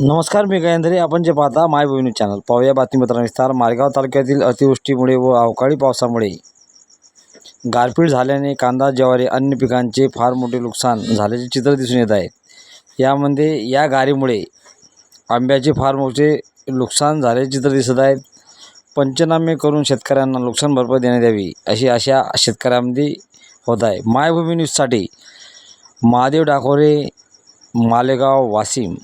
नमस्कार मी गयंद्रे आपण जे पाहता मायभूमी न्यूज चॅनल. पाहूया बातमीपत्र विस्तार. मारगाव तालुक्यातील अतिवृष्टीमुळे व अवकाळी पावसामुळे गारपीट झाल्याने कांदा ज्वारी अन्य पिकांचे फार मोठे नुकसान झाल्याचे चित्र दिसून येत आहे. यामध्ये या गारीमुळे आंब्याचे फार मोठे नुकसान झाल्याचे चित्र दिसत आहेत पंचनामे करून शेतकऱ्यांना नुकसान भरपाई देण्यात यावी अशी आशा शेतकऱ्यांमध्ये होत आहे. मायभूमी न्यूजसाठी महादेव डाकोरे मालेगाव वाशिम.